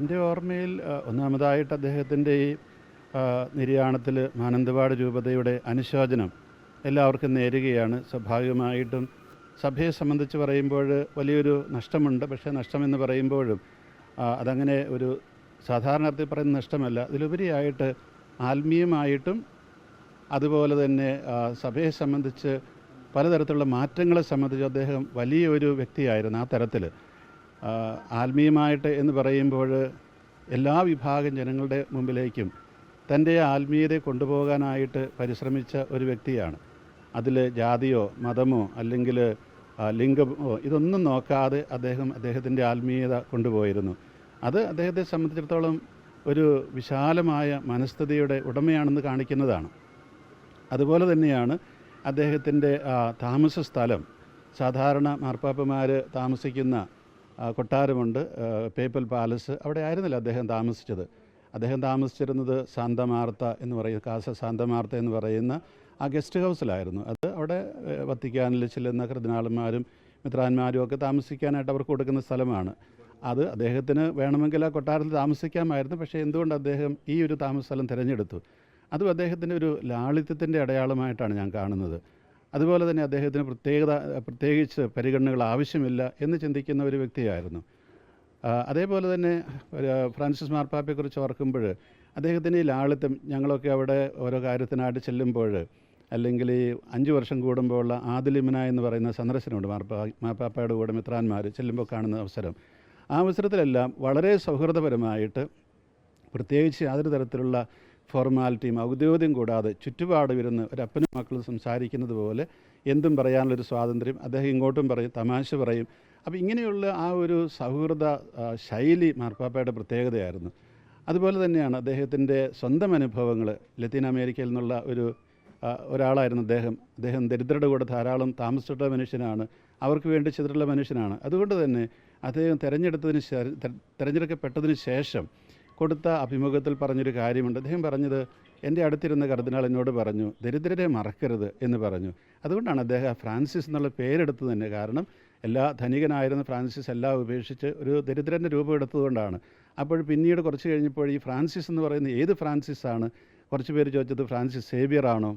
എന്റെ ഓർമ്മയിൽ ഒന്നാമതായിട്ട് അദ്ദേഹത്തിന്റെ ഈ നിര്യാണത്തിൽ മാനന്തവാട് രൂപതയുടെ അനുശോചനം എല്ലാവർക്കും നേരുകയാണ്. സ്വാഭാവികമായിട്ടും സഭയെ സംബന്ധിച്ച് പറയുമ്പോൾ വലിയൊരു നഷ്ടമുണ്ട്. പക്ഷേ നഷ്ടമെന്ന് പറയുമ്പോഴും അതങ്ങനെ ഒരു സാധാരണ അർത്ഥത്തിൽ പറയുന്ന നഷ്ടമല്ല. അതിലുപരിയായിട്ട് ആത്മീയമായിട്ടും അതുപോലെ തന്നെ സഭയെ സംബന്ധിച്ച് പലതരത്തിലുള്ള മാറ്റങ്ങളെ സംബന്ധിച്ച് അദ്ദേഹം വലിയൊരു വ്യക്തിയായിരുന്നു ആ തരത്തിൽ. ആത്മീയമായിട്ട് എന്ന് പറയുമ്പോൾ എല്ലാ വിഭാഗം ജനങ്ങളുടെ മുമ്പിലേക്കും തന്റെ ആത്മീയതയെ കൊണ്ടുപോകാനായിട്ട് പരിശ്രമിച്ച ഒരു വ്യക്തിയാണ്. അതിൽ ജാതിയോ മതമോ അല്ലെങ്കിൽ ലിംഗമോ ഇതൊന്നും നോക്കാതെ അദ്ദേഹം അദ്ദേഹത്തിന്റെ ആത്മീയത കൊണ്ടുപോയിരുന്നു. അത് അദ്ദേഹത്തെ സംബന്ധിച്ചിടത്തോളം ഒരു വിശാലമായ മനസ്ഥിതിയുടെ ഉടമയാണെന്ന് കാണിക്കുന്നതാണ്. അതുപോലെ തന്നെയാണ് അദ്ദേഹത്തിന്റെ താമസ സ്ഥലം. സാധാരണ മാർപ്പാപ്പമാർ താമസിക്കുന്ന കൊട്ടാരമുണ്ട് പേപ്പൽ പാലസ്. അവിടെ ആയിരുന്നില്ല അദ്ദേഹം താമസിച്ചത്? അദ്ദേഹം താമസിച്ചിരുന്നത് സാന്തമാർത്ത എന്ന് പറയുന്ന കാസ സാന്തമാർത്ത എന്ന് പറയുന്ന ആ ഗസ്റ്റ് ഹൗസിലായിരുന്നു. അത് അവിടെ വത്തിക്കാനിൽ ചെല്ലുന്ന കൃതിനാളന്മാരും മിത്രാന്മാരും ഒക്കെ താമസിക്കാനായിട്ട് അവർക്ക് കൊടുക്കുന്ന സ്ഥലമാണ്. അത് അദ്ദേഹത്തിന് വേണമെങ്കിൽ ആ കൊട്ടാരത്തിൽ താമസിക്കാമായിരുന്നു. പക്ഷേ എന്തുകൊണ്ട് അദ്ദേഹം ഈ ഒരു താമസ സ്ഥലം തിരഞ്ഞെടുത്തു? അതും അദ്ദേഹത്തിന്റെ ഒരു ലാളിത്യത്തിന്റെ അടയാളമായിട്ടാണ് ഞാൻ കാണുന്നത്. അതുപോലെ തന്നെ അദ്ദേഹത്തിന് പ്രത്യേകത പ്രത്യേകിച്ച് പരിഗണനകൾ ആവശ്യമില്ല എന്ന് ചിന്തിക്കുന്ന ഒരു വ്യക്തിയായിരുന്നു. അതേപോലെ തന്നെ ഫ്രാൻസിസ് മാർപ്പാപ്പയെക്കുറിച്ച് ഓർക്കുമ്പോൾ അദ്ദേഹത്തിന് ഈ ലാളിത്യം ഞങ്ങളൊക്കെ അവിടെ ഓരോ കാര്യത്തിനായിട്ട് ചെല്ലുമ്പോൾ അല്ലെങ്കിൽ ഈ അഞ്ച് വർഷം കൂടുമ്പോൾ ഉള്ള ആദിലിമിന എന്ന് പറയുന്ന സന്ദർശനമുണ്ട്. മാർപ്പാ മാർപ്പാപ്പയുടെ കൂടെ മിത്രാന്മാർ ചെല്ലുമ്പോൾ കാണുന്ന അവസരം. ആ അവസരത്തിലെല്ലാം വളരെ സൗഹൃദപരമായിട്ട് പ്രത്യേകിച്ച് യാതൊരു തരത്തിലുള്ള ഫോർമാലിറ്റിയും ഔദ്യോഗികം കൂടാതെ ചുറ്റുപാട് വരുന്ന ഒരപ്പനും മക്കളും സംസാരിക്കുന്നത് പോലെ എന്തും പറയാനുള്ളൊരു സ്വാതന്ത്ര്യം അദ്ദേഹം ഇങ്ങോട്ടും പറയും തമാശ പറയും. അപ്പോൾ ഇങ്ങനെയുള്ള ആ ഒരു സൗഹൃദ ശൈലി മാർപ്പാപ്പയുടെ പ്രത്യേകതയായിരുന്നു. അതുപോലെ തന്നെയാണ് അദ്ദേഹത്തിന്റെ സ്വന്തം അനുഭവങ്ങൾ ലത്തീൻ അമേരിക്കയിൽ നിന്നുള്ള ഒരു ഒരാളായിരുന്നു അദ്ദേഹം. അദ്ദേഹം ദരിദ്രരുടെ കൂടെ ധാരാളം താമസിച്ചിട്ടുള്ള മനുഷ്യനാണ്. അവർക്ക് വേണ്ടി ചെയ്തിട്ടുള്ള മനുഷ്യനാണ്. അതുകൊണ്ട് തന്നെ അദ്ദേഹം തിരഞ്ഞെടുത്തതിന് തിരഞ്ഞെടുക്കപ്പെട്ടതിന് ശേഷം കൊടുത്ത അഭിമുഖത്തിൽ പറഞ്ഞൊരു കാര്യമുണ്ട്. അദ്ദേഹം പറഞ്ഞത് എന്റെ അടുത്തിരുന്ന കർദിനാൾ എന്നോട് പറഞ്ഞു ദരിദ്രരെ മറക്കരുത് എന്ന് പറഞ്ഞു. അതുകൊണ്ടാണ് അദ്ദേഹം ഫ്രാൻസിസ് എന്നുള്ള പേരെടുത്തത് തന്നെ. കാരണം എല്ലാ ധനികനായിരുന്ന ഫ്രാൻസിസ് എല്ലാം ഉപേക്ഷിച്ച് ഒരു ദരിദ്രന്റെ രൂപം എടുത്തതുകൊണ്ടാണ്. അപ്പോൾ പിന്നീട് കുറച്ച് കഴിഞ്ഞപ്പോൾ ഈ ഫ്രാൻസിസ് എന്ന് പറയുന്ന ഏത് ഫ്രാൻസിസ് ആണ്? കുറച്ച് പേര് ചോദിച്ചത് ഫ്രാൻസിസ് സേവിയർ ആണോ?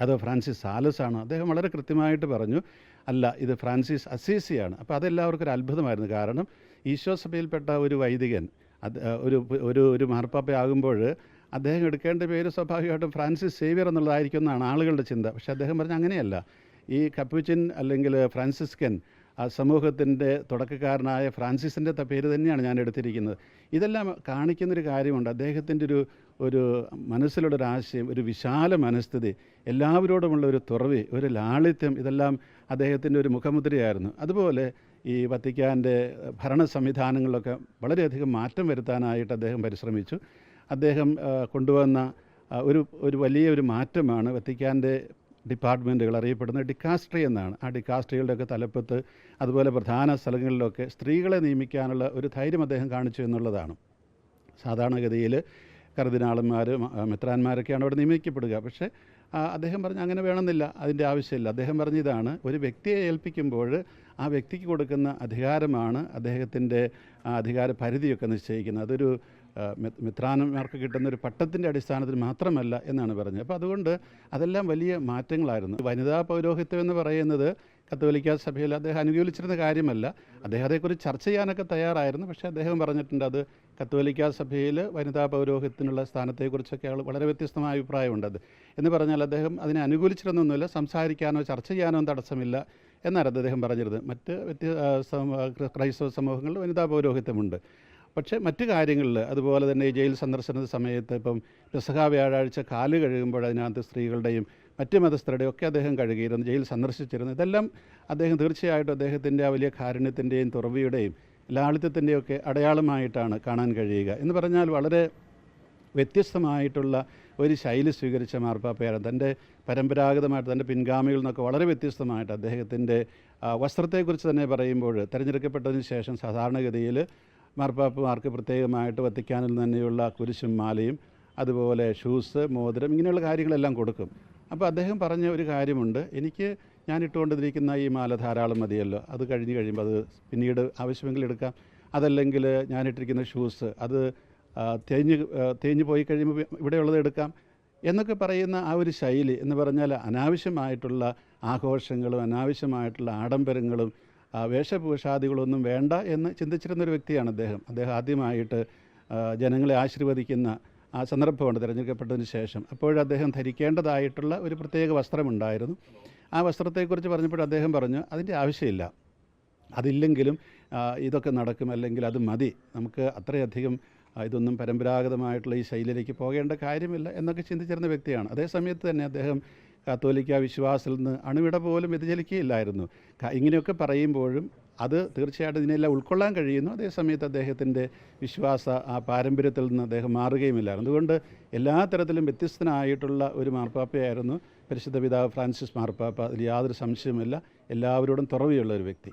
അതോ ഫ്രാൻസിസ് സാലസ് ആണോ? അദ്ദേഹം വളരെ കൃത്യമായിട്ട് പറഞ്ഞു അല്ല ഇത് ഫ്രാൻസിസ് അസീസിയാണ്. അപ്പോൾ അതെല്ലാവർക്കും ഒരു അത്ഭുതമായിരുന്നു. കാരണം ഈശോ സഭയിൽപ്പെട്ട ഒരു വൈദികൻ അത് ഒരു ഒരു ഒരു മാർപ്പാപ്പയാകുമ്പോൾ അദ്ദേഹം എടുക്കേണ്ട പേര് സ്വാഭാവികമായിട്ടും ഫ്രാൻസിസ് സേവിയർ എന്നുള്ളതായിരിക്കും എന്നാണ് ആളുകളുടെ ചിന്ത. പക്ഷേ അദ്ദേഹം പറഞ്ഞ അങ്ങനെയല്ല. ഈ കപ്പുച്ചിൻ അല്ലെങ്കിൽ ഫ്രാൻസിസ്കൻ ആ സമൂഹത്തിന്റെ തുടക്കക്കാരനായ ഫ്രാൻസിസിന്റെ പേര് തന്നെയാണ് ഞാൻ എടുത്തിരിക്കുന്നത്. ഇതെല്ലാം കാണിക്കുന്നൊരു കാര്യമുണ്ട്. അദ്ദേഹത്തിന്റെ ഒരു ഒരു മനസ്സിലുള്ള ഒരു ആശയം ഒരു വിശാല മനസ്ഥിതി എല്ലാവരോടുമുള്ള ഒരു തുറവി ഒരു ലാളിത്യം ഇതെല്ലാം അദ്ദേഹത്തിന്റെ ഒരു മുഖമുദ്രയായിരുന്നു. അതുപോലെ ഈ വത്തിക്കാന്റെ ഭരണ സംവിധാനങ്ങളിലൊക്കെ വളരെയധികം മാറ്റം വരുത്താനായിട്ട് അദ്ദേഹം പരിശ്രമിച്ചു. അദ്ദേഹം കൊണ്ടുവന്ന ഒരു ഒരു വലിയ ഒരു മാറ്റമാണ് വത്തിക്കാന്റെ ഡിപ്പാർട്ട്മെന്റുകൾ അറിയപ്പെടുന്ന ഡിക്കാസ്ട്രി എന്നാണ്. ആ ഡിക്കാസ്ട്രികളുടെയൊക്കെ തലപ്പത്ത് അതുപോലെ പ്രധാന സ്ഥലങ്ങളിലൊക്കെ സ്ത്രീകളെ നിയമിക്കാനുള്ള ഒരു ധൈര്യം അദ്ദേഹം കാണിച്ചു എന്നുള്ളതാണ്. സാധാരണഗതിയിൽ കർദിനാളന്മാർ മെത്രാന്മാരൊക്കെയാണ് അവിടെ നിയമിക്കപ്പെടുക. പക്ഷേ അദ്ദേഹം പറഞ്ഞ് അങ്ങനെ വേണമെന്നില്ല അതിന്റെ ആവശ്യമില്ല. അദ്ദേഹം പറഞ്ഞ ഇതാണ് ഒരു വ്യക്തിയെ ഏൽപ്പിക്കുമ്പോൾ ആ വ്യക്തിക്ക് കൊടുക്കുന്ന അധികാരമാണ് അദ്ദേഹത്തിന്റെ അധികാര പരിധിയൊക്കെ നിശ്ചയിക്കുന്നത്. അതൊരു മിത്രാനന്മാർക്ക് കിട്ടുന്ന ഒരു പട്ടത്തിന്റെ അടിസ്ഥാനത്തിൽ മാത്രമല്ല എന്നാണ് പറഞ്ഞത്. അപ്പോൾ അതുകൊണ്ട് അതെല്ലാം വലിയ മാറ്റങ്ങളായിരുന്നു. വനിതാ പൗരോഹിത്യം എന്ന് പറയുന്നത് കത്തോലിക്ക സഭയിൽ അദ്ദേഹം അനുകൂലിച്ചിരുന്ന കാര്യമല്ല. അദ്ദേഹം അതേക്കുറിച്ച് ചർച്ച ചെയ്യാനൊക്കെ തയ്യാറായിരുന്നു. പക്ഷേ അദ്ദേഹം പറഞ്ഞിട്ടുണ്ട് അത് കത്തോലിക്ക സഭയിൽ വനിതാ പൗരോഹിത്യത്തിനുള്ള സ്ഥാനത്തെക്കുറിച്ചൊക്കെ ആൾ വളരെ വ്യത്യസ്തമായ അഭിപ്രായമുണ്ട് അത്. എന്ന് പറഞ്ഞാൽ അദ്ദേഹം അതിനെ അനുകൂലിച്ചിരുന്നൊന്നുമില്ല. സംസാരിക്കാനോ ചർച്ച ചെയ്യാനോ തടസ്സമില്ല. എന്നാണ് അദ്ദേഹം പറഞ്ഞിരുന്നത്. മറ്റ് വ്യത്യ ക്രൈസ്തവ സമൂഹങ്ങളിൽ വനിതാ പൗരോഹിത്യമുണ്ട്. പക്ഷേ മറ്റ് കാര്യങ്ങളിൽ അതുപോലെ തന്നെ ജയിൽ സന്ദർശന സമയത്ത് ഇപ്പം പെസഹ വ്യാഴാഴ്ച കാൽ കഴുകുമ്പോൾ അതിനകത്ത് സ്ത്രീകളുടെയും മറ്റ് മതസ്ഥരുടെയും ഒക്കെ അദ്ദേഹം കഴുകിയിരുന്നു ജയിൽ സന്ദർശിച്ചിരുന്നു ഇതെല്ലാം അദ്ദേഹം തീർച്ചയായിട്ടും അദ്ദേഹത്തിന്റെ ആ വലിയ കാരുണ്യത്തിന്റെയും തുറവിയുടെയും ലാളിത്യത്തിന്റെയും ഒക്കെ അടയാളമായിട്ടാണ് കാണാൻ കഴിയുക. എന്ന് പറഞ്ഞാൽ വളരെ വ്യത്യസ്തമായിട്ടുള്ള ഒരു ശൈലി സ്വീകരിച്ച മാർപ്പാപ്പയാണ് തന്റെ പരമ്പരാഗതമായിട്ട് തന്റെ പിൻഗാമികളിൽ നിന്നൊക്കെ വളരെ വ്യത്യസ്തമായിട്ട് അദ്ദേഹത്തിന്റെ വസ്ത്രത്തെക്കുറിച്ച് തന്നെ പറയുമ്പോൾ തിരഞ്ഞെടുക്കപ്പെട്ടതിന് ശേഷം സാധാരണഗതിയിൽ മാർപ്പാപ്പമാർക്ക് പ്രത്യേകമായിട്ട് വത്തിക്കാനിൽ തന്നെയുള്ള കുരിശും മാലയും അതുപോലെ ഷൂസ് മോതിരം ഇങ്ങനെയുള്ള കാര്യങ്ങളെല്ലാം കൊടുക്കും. അപ്പോൾ അദ്ദേഹം പറഞ്ഞ ഒരു കാര്യമുണ്ട്. എനിക്ക് ഞാൻ ഇട്ടുകൊണ്ടിരിക്കുന്ന ഈ മാല ധാരാളം മതിയല്ലോ. അത് കഴിഞ്ഞ് കഴിയുമ്പോൾ അത് പിന്നീട് ആവശ്യമെങ്കിൽ എടുക്കാം. അതല്ലെങ്കിൽ ഞാനിട്ടിരിക്കുന്ന ഷൂസ് അത് തേഞ്ഞ് തേഞ്ഞ് പോയി കഴിയുമ്പോൾ ഇവിടെയുള്ളത് എടുക്കാം എന്നൊക്കെ പറയുന്ന ആ ഒരു ശൈലി എന്ന് പറഞ്ഞാൽ അനാവശ്യമായിട്ടുള്ള ആഘോഷങ്ങളും അനാവശ്യമായിട്ടുള്ള ആഡംബരങ്ങളും വേഷഭൂഷാദികളൊന്നും വേണ്ട എന്ന് ചിന്തിച്ചിരുന്നൊരു വ്യക്തിയാണ് അദ്ദേഹം. അദ്ദേഹം ആദ്യമായിട്ട് ജനങ്ങളെ ആശീർവദിക്കുന്ന ആ സന്ദർഭമാണ് തിരഞ്ഞെടുക്കപ്പെട്ടതിന് ശേഷം. അപ്പോഴദ്ദേഹം ധരിക്കേണ്ടതായിട്ടുള്ള ഒരു പ്രത്യേക വസ്ത്രമുണ്ടായിരുന്നു. ആ വസ്ത്രത്തെക്കുറിച്ച് പറഞ്ഞപ്പോൾ അദ്ദേഹം പറഞ്ഞു അതിന്റെ ആവശ്യമില്ല. അതില്ലെങ്കിലും ഇതൊക്കെ നടക്കും. അല്ലെങ്കിൽ അത് മതി. നമുക്ക് അത്രയധികം ഇതൊന്നും പരമ്പരാഗതമായിട്ടുള്ള ഈ ശൈലിയിലേക്ക് പോകേണ്ട കാര്യമില്ല എന്നൊക്കെ ചിന്തിച്ചിരുന്ന വ്യക്തിയാണ്. അതേസമയത്ത് തന്നെ അദ്ദേഹം കാത്തോലിക്ക വിശ്വാസത്തിൽ നിന്ന് അണുവിട പോലും വ്യതിചലിക്കുകയില്ലായിരുന്നു. ഇങ്ങനെയൊക്കെ പറയുമ്പോഴും അത് തീർച്ചയായിട്ടും ഇതിനെല്ലാം ഉൾക്കൊള്ളാൻ കഴിയുന്നു. അതേസമയത്ത് അദ്ദേഹത്തിന്റെ വിശ്വാസ ആ പാരമ്പര്യത്തിൽ നിന്ന് അദ്ദേഹം മാറുകയുമില്ലായിരുന്നു. അതുകൊണ്ട് എല്ലാ തരത്തിലും വ്യത്യസ്തനായിട്ടുള്ള ഒരു മാർപ്പാപ്പയായിരുന്നു പരിശുദ്ധ പിതാവ് ഫ്രാൻസിസ് മാർപ്പാപ്പ. അതിൽ യാതൊരു സംശയമില്ല എല്ലാവരോടും തുറവിയുള്ള ഒരു വ്യക്തി.